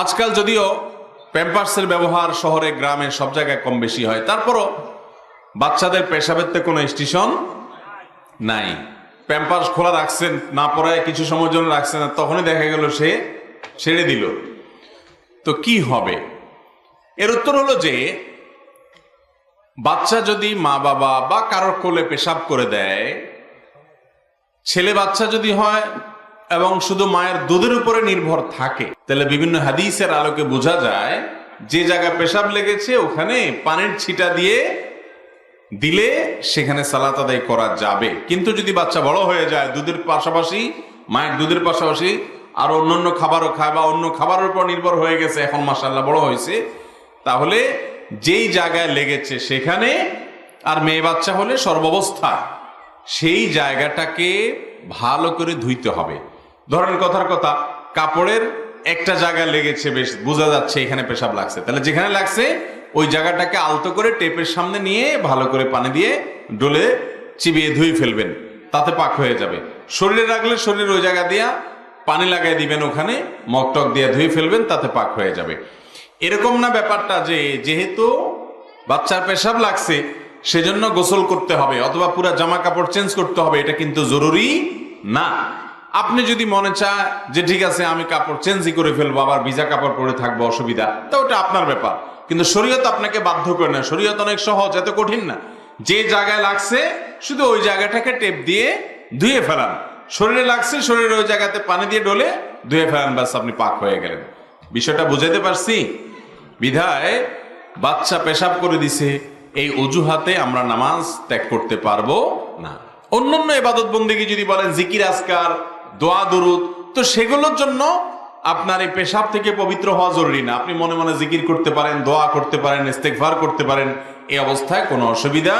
আজকাল যদিও প্যাম্পার্সের ব্যবহার শহরে, গ্রামে সব জায়গায় কম বেশি হয়, তারপরও বাচ্চাদের পেশাবের তো কোনো স্টেশন নাই। প্যাম্পার্স খোলা রাখছেন, না পড়ায় কিছু সময়ের জন্য রাখছেন তখনই দেখা গেল সে ছেড়ে দিল। তো কি হবে? এর উত্তর হলো যে, বাচ্চা যদি মা বাবা বা কারোর কোলে পেশাব করে দেয়, ছেলে বাচ্চা যদি হয় এবং শুধু মায়ের দুধের উপরে নির্ভর থাকে। তাহলে বিভিন্ন হাদিসের আলোকে বোঝা যায়, যে জায়গায় পেশাব লেগেছে, ওখানে পানির ছিটা দিয়ে দিলে সেখানে সালাত আদায় করা যাবে। কিন্তু যদি বাচ্চা বড় হয়ে যায়, দুধের পাশাপাশি, মায়ের দুধের পাশাপাশি আর অন্যান্য খাবারও খায় বা অন্য খাবারের উপর নির্ভর হয়ে গেছে, এখন মাসাল্লাহ বড় হয়েছে, তাহলে যেই জায়গায় লেগেছে সেখানে আর মেয়ে বাচ্চা হলে সর্বাবস্থা সেই জায়গাটাকে ভালো করে ধুইতে হবে। ধরেন কথার কথা, কাপড়ের একটা জায়গা লেগেছে বেশ, বোঝা যাচ্ছে এখানে পেশাব লাগছে। তাহলে যেখানে লাগছে, ওই জায়গাটাকে আলতো করে টেপের সামনে নিয়ে ভালো করে পানি দিয়ে ডলে চিবিয়ে ধুয়ে ফেলবেন। তাতে পাক হয়ে যাবে। শরীরে রাখলে শরীর ওই জায়গা দিয়া পানি লাগাই দিবেন ওখানে মকটক দিয়ে ধুয়ে ফেলবেন, তাতে পাক হয়ে যাবে। এরকম না ব্যাপারটা যে, যেহেতু বাচ্চার পেশাব লাগছে, সেজন্য গোসল করতে হবে, অথবা পুরো জামা কাপড় চেঞ্জ করতে হবে, এটা কিন্তু জরুরি না। আপনি যদি মনে চায় যে ঠিক আছে, আমি কাপড় চেঞ্জই করে ফেলব, আবার ভিজা কাপড় পরে থাকব, অসুবিধা, তো ওটা আপনার ব্যাপার। কিন্তু শরীয়ত আপনাকে বাধ্য করে না শরীয়ত অনেক সহজ, এত কঠিন না। যে জায়গায় লাগছে, শুধু ওই জায়গাটাকে টেপ দিয়ে ধুয়ে ফেলান। শরীরে লাগছে, শরীরের ওই জায়গাতে পানি দিয়ে ডলে ধুয়ে ফেলান, ব্যাস আপনি পাক হয়ে গেলেন। বিষয়টা বুঝাইতে পারছি? বিধায় বাচ্চা পেশাব করে দিছে, এই অজুহাতে আমরা নামাজ ত্যাগ করতে পারব না। অন্যান্য এবাদত বন্দিকে যদি বলেন, জিকির আসকার দোয়া, দরুদ। তো সেগুলোর জন্য আপনার এই পেশাব থেকে পবিত্র হওয়া জরুরি না। আপনি মনে মনে জিকির করতে পারেন, দোয়া করতে পারেন ইস্তেকভার করতে পারেন, এই অবস্থায় কোনো অসুবিধা